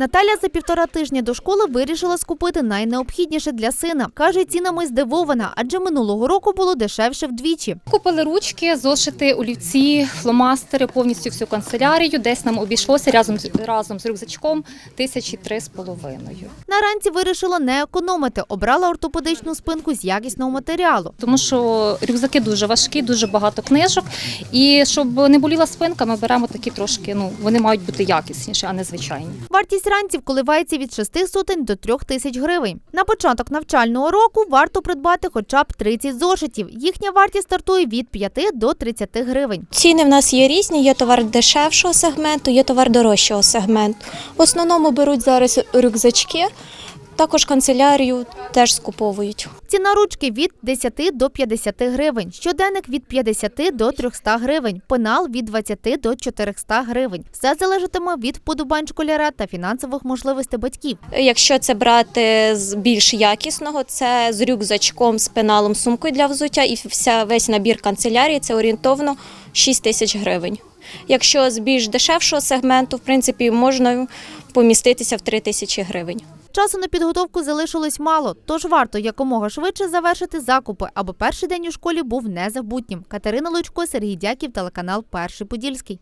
Наталя за півтора тижня до школи вирішила скупити найнеобхідніше для сина. Каже, цінами здивована, адже минулого року було дешевше вдвічі. Купили ручки, зошити, олівці, фломастери, повністю всю канцелярію. Десь нам обійшлося разом з разом з рюкзачком тисячі три з половиною. Наранці вирішила не економити. Обрала ортопедичну спинку з якісного матеріалу. Тому що рюкзаки дуже важкі, дуже багато книжок. І щоб не боліла спинка, ми беремо такі трошки. Ну вони мають бути якісніші, а не звичайні. Вартість ранців коливається від 6 сотень до 3 тисяч гривень. На початок навчального року варто придбати хоча б 30 зошитів. Їхня вартість стартує від 5 до 30 гривень. Ціни в нас є різні, є товар дешевшого сегменту, є товар дорожчого сегменту. В основному беруть зараз рюкзачки, також канцелярію теж скуповують. Ціна ручки від 10 до 50 гривень, щоденник від 50 до 300 гривень, пенал від 20 до 400 гривень. Все залежатиме від вподобань школяра та фінансових можливостей батьків. Якщо це брати з більш якісного, це з рюкзачком, з пеналом, сумкою для взуття і вся весь набір канцелярії це орієнтовно 6 тисяч гривень. Якщо з більш дешевшого сегменту, в принципі, можна поміститися в 3 тисячі гривень. Часу на підготовку залишилось мало, тож варто якомога швидше завершити закупи, аби перший день у школі був незабутнім. Катерина Лучко, Сергій Дяків, телеканал Перший Подільський.